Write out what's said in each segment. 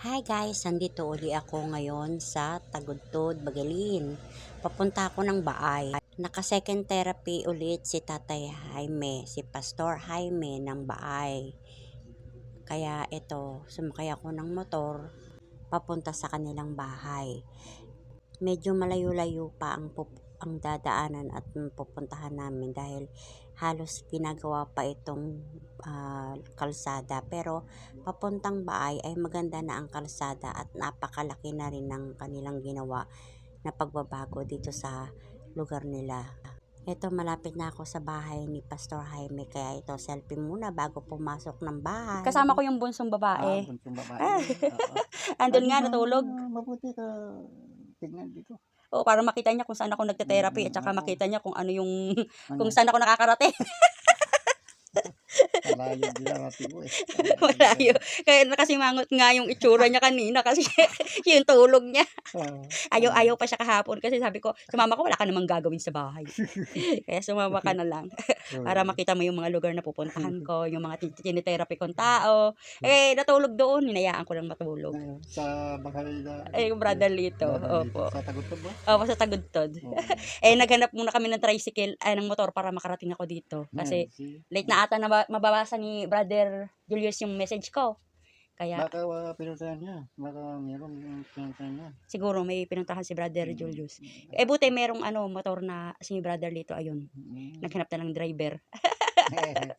Hi guys, nandito uli ako ngayon sa Tagudtod, Bagalin. Papunta ako ng Baay. Naka second therapy ulit si Tatay Jaime, si Pastor Jaime ng Baay. Kaya ito, sumakay ako ng motor papunta sa kanilang bahay. Medyo malayo-layo pa ang ang dadaanan at pupuntahan namin dahil halos ginagawa pa itong ah, kalsada pero papuntang baay ay maganda na ang kalsada at napakalaki na rin ng kanilang ginawa na pagbabago dito sa lugar nila. Ito, malapit na ako sa bahay ni Pastor Jaime. Kaya ito, selfie muna bago pumasok ng bahay. Kasama ko yung bunsong babae. Ah, bunsong babae. Ah. Andun nga, natulog. Mabuti ka tignan dito. O, para makita niya kung saan ako nagte-therapy at saka Mm, makita niya kung ano yung, Ano, kung saan ako nakakarating. Malayo din ang ate mo eh. Malayo. Kaya nakasimangot nga yung itsura niya kanina kasi yung tulog niya. Ayaw-ayaw pa siya kahapon kasi sabi ko, sumama ko, wala ka namang gagawin sa bahay. Kaya sumama ka na lang para makita mo yung mga lugar na pupuntahan ko, yung mga tin- tinitherapy kong tao. Eh, natulog doon, hinayaan ko lang matulog. Sa Bakal na. Eh, yung brother Lito, opo. Sa Tagutod ba? Opo, sa Tagudtod. Oo. Eh, naghanap muna kami ng tricycle, ay, ng motor para makarating ako dito. Kasi, late na ata na mababasa ni Brother Julius yung message ko. Kaya, Baka uh, pinuntahan niya. Baka meron yung pinuntahan niya. siguro may pinuntahan si Brother Mm. Julius. Eh, buti merong ano, motor na si Brother Lito, ayun. Mm. Naghanap na ng driver. Ah,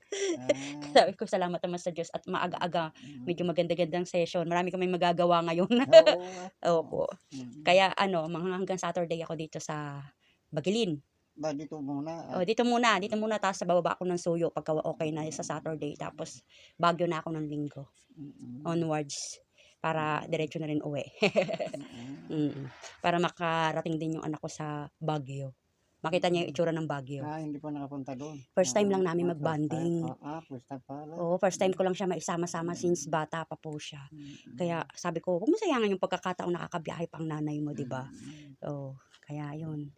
Sabi ko, salamat naman sa Diyos at maaga-aga. mm. Medyo maganda-gandang session. Marami kami magagawa ngayon. Oo. Opo. Mm. Kaya, ano, mga hanggang Saturday ako dito sa Bagilin. Ba dito muna. Oh, dito muna, dito muna tapos sa bababa ako ng suyo pagka okay na sa Saturday tapos bagyo na ako ng linggo Mm, mm. onwards para diretso na rin uwi. Mm. Mm. para makarating din yung anak ko sa Baguio. Makita niya yung itsura ng Baguio. Ah, hindi pa nakapunta doon. First time Oo, lang namin ah, mag-bonding. Ah, ah, first time pala. Oo, first time ko lang siya maisama-sama since bata pa po siya. Mm, Kaya sabi ko, huwag mo sayangan yung pagkakataon nakakabiyahe pang nanay mo, di ba? mm, Oo, kaya yun.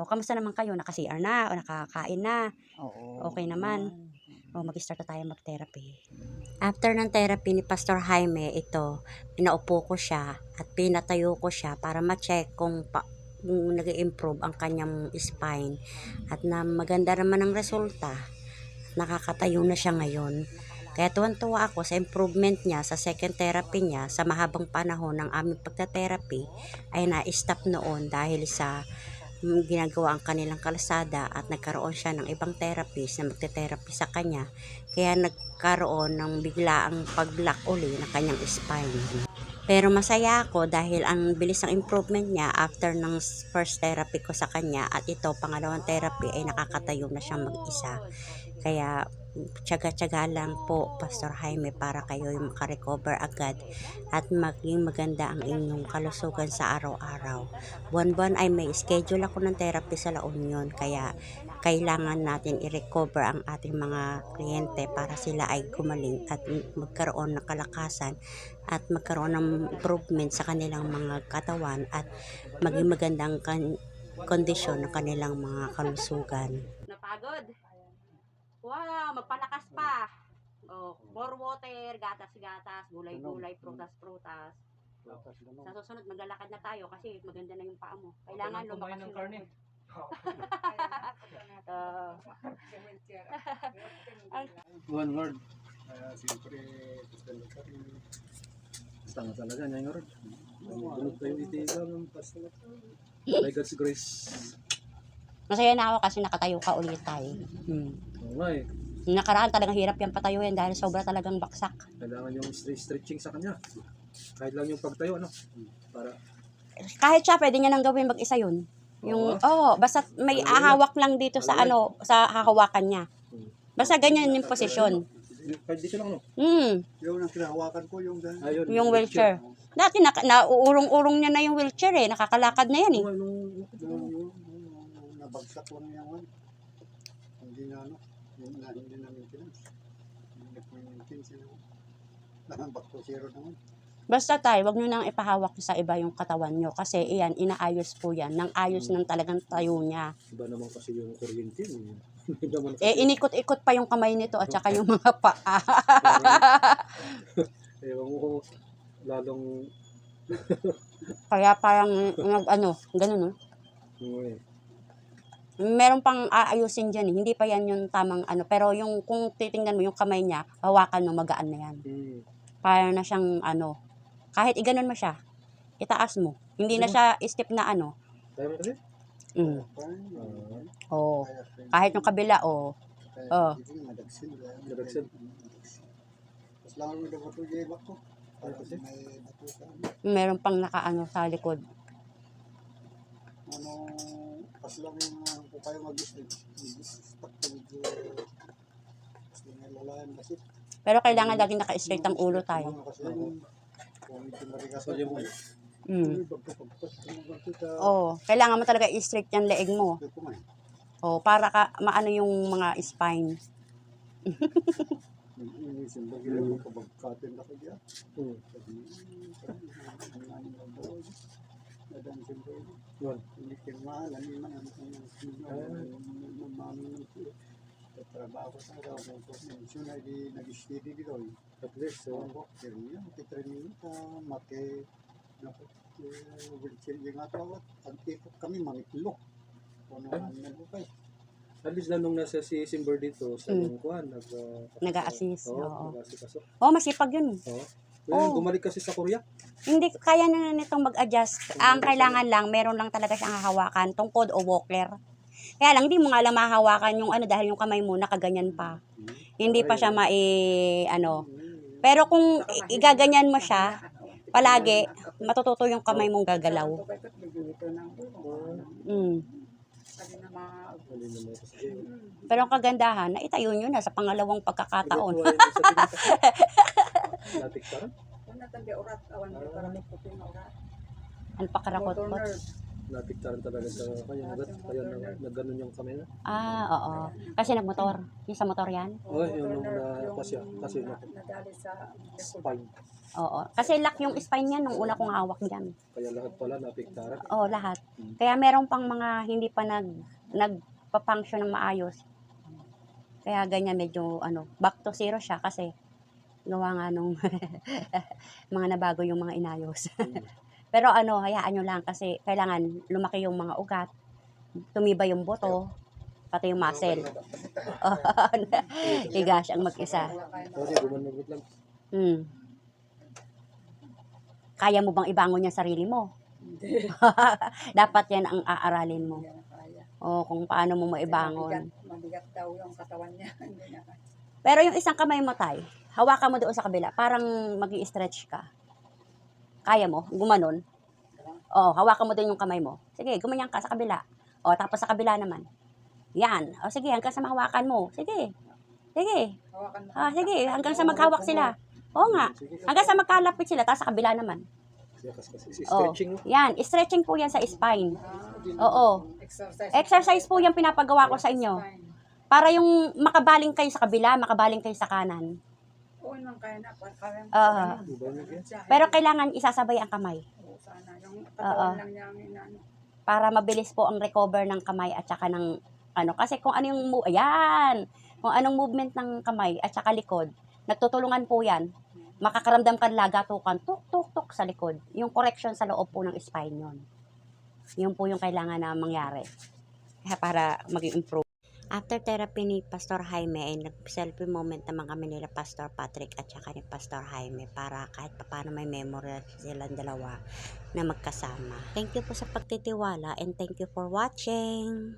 O, kamusta naman kayo? Naka-CR na? O nakakain na? Oo. Okay naman. O, mag-start na tayo mag-therapy. After ng therapy ni Pastor Jaime, ito, pinaupo ko siya at pinatayo ko siya para ma-check kung, pa, kung nag improve ang kanyang spine at na maganda naman ang resulta. Nakakatayo na siya ngayon. Kaya tuwan-tuwa ako sa improvement niya sa second therapy niya sa mahabang panahon ng aming pagta-therapy ay na-stop noon dahil sa ginagawa ang kanilang kalsada at nagkaroon siya ng ibang therapist na magte-therapy sa kanya kaya nagkaroon ng biglaang pag-lock uli ng kanyang spine. Pero masaya ako dahil ang bilis ng improvement niya after ng first therapy ko sa kanya at ito pangalawang therapy ay nakakatayo na siya mag-isa. Kaya tiyaga-tiyaga lang po Pastor Jaime para kayo yung makarecover agad at maging maganda ang inyong kalusugan sa araw-araw. Buwan-buwan ay may schedule ako ng therapy sa La Union kaya kailangan natin i-recover ang ating mga kliyente para sila ay gumaling at magkaroon ng kalakasan at magkaroon ng improvement sa kanilang mga katawan at maging magandang kan- kondisyon ng kanilang mga kalusugan. Napagod? Wow, magpalakas pa. Oh, more water, gatas-gatas, gulay-gulay, prutas-prutas. Sa susunod, maglalakad na tayo kasi maganda na yung paa mo. Kailangan lumakas yung karne. One word. Uh, siyempre, gusto nyo pa rin. Tama talaga, Nay Lord. Dunod kayo itigaw ng pasto. By God's grace. Masaya na ako kasi nakatayo ka ulit tayo. Hmm. Oo nga eh. Yung Nakaraan talagang hirap yan patayo yan dahil sobra talagang baksak. Kailangan yung stre- stretching sa kanya. Kahit lang yung pagtayo, ano? Para, Kahit siya, pwede niya nang gawin mag-isa yun. Yung, oh, basta may na. ahawak lang dito sa ano, sa hahawakan niya. Basta ganyan yung posisyon. kahit dito lang, ano? Hmm, Yung ang kinahawakan ko yung. Ayun. yung wheelchair. Dati na, nauurong-urong niya na yung wheelchair eh. Nakakalakad na yan eh. Nung, yung nabagsak lang yan. one. Hindi na ano. Yung na hindi na maintenance. Hindi yung maintenance yun. Back to zero naman. Basta tayo, wag nyo nang ipahawak sa iba yung katawan nyo. Kasi iyan, inaayos po yan. Nang ayos ng talagang tayo niya. iba naman kasi yung kuryente. eh. Eh, inikot-ikot pa yung kamay nito at saka yung mga paa. ewan kung lalong Kaya parang nag ano, ganun no. umuwi. Meron pang aayusin dyan eh. Hindi pa yan yung tamang ano. Pero yung kung titingnan mo yung kamay niya, hawakan mo, magaan na yan. Hmm. Para na siyang ano. Kahit iganon mo siya, itaas mo. Hindi na siya step na ano. Mm. Oo. Kahit yung kabila, oh. Oh. Meron pang nakaano sa likod. Ano, pas lang yung kung kayo kasi. Pero kailangan laging naka-straight ang ulo tayo. Mm. Oo. Kailangan mo talaga i-straight yung leeg mo. Oh, para ka maano yung mga spine. Yun. Trabaho sa araw ng convention ay di nag-steady dito. At least, So, so, pero yun, titraining ka, naku, wheelchair yung nga tawag. Ang ikot kami, mamiklo. Kung ano nagukay. least na nung nasa si Simber dito sa Hmm. yung kuhan, nag, uh, Nag-a-assist, Oo, oo. Oh, masipag yun. Oo. Oo. Ngayon, bumalik kasi sa Korea. Hindi, kaya na nitong mag-adjust. Ang kailangan lang, meron lang talaga siyang hahawakan, tungkod o walker. Kaya lang, hindi mo nga lang mahahawakan yung ano dahil yung kamay mo nakaganyan pa. Hindi pa siya mai, ano. Pero kung igaganyan mo siya, palagi, matututo yung kamay mong gagalaw. Mm. Pero ang kagandahan, naitayo nyo na sa pangalawang pagkakataon. Ito, ayun, sa? Natiktaran talaga sa kanya. Kaya, kaya na, nagganon yung kamay na. Ah, oo. Kasi nagmotor. Yung sa motor yan? Oh, yung na, kasi, kasi na, spine. Oo. Kasi lock yung spine niya nung una kong hawak dyan. Kaya lahat pala natiktaran. Oo, lahat. Kaya meron pang mga hindi pa nag nagpa-function ng maayos. Kaya ganyan medyo ano, back to zero siya kasi gawa nga nung mga nabago yung mga inayos. Pero ano, hayaan nyo lang kasi kailangan lumaki yung mga ugat, tumibay yung buto, pati yung muscle. Higa siyang mag-isa. Hmm. Kaya mo bang ibangon yung sarili mo? Dapat yan ang aaralin mo. O kung paano mo maibangon. Mabigat daw yung katawan niya. Pero yung isang kamay mo, tay, hawakan mo doon sa kabila. Parang mag stretch ka. Kaya mo? Gumanon? O, hawakan mo din yung kamay mo. Sige, gumanyan ka sa kabila. O, tapos sa kabila naman. Yan. O, sige, hanggang sa mahawakan mo. Sige. Sige. Hawakan mo. Ah, sige, hanggang sa maghawak sila. Oo nga. Hanggang sa magkalapit sila, tapos sa kabila naman. Kasi Oh. stretching. Yan, stretching po yan sa spine. Ah, Oo. exercise. Exercise po yung pinapagawa ko sa inyo. Para yung makabaling kayo sa kabila, makabaling kayo sa kanan. Oo naman kaya na. Kaya, yan? Pero kailangan isasabay ang kamay Oo, sana. Yung Oo. katawan lang niya ang inano. para mabilis po ang recover ng kamay at saka ng ano kasi kung ano yung mo ayan kung anong movement ng kamay at saka likod nagtutulungan po yan makakaramdam ka lagatukan tuk tuk tuk sa likod yung correction sa loob po ng spine yon yun po yung kailangan na mangyari kaya para maging improve After therapy ni Pastor Jaime ay nag-selfie moment naman kami nila Pastor Patrick at saka ni Pastor Jaime para kahit paano may memory silang dalawa na magkasama. Thank you po sa pagtitiwala and thank you for watching.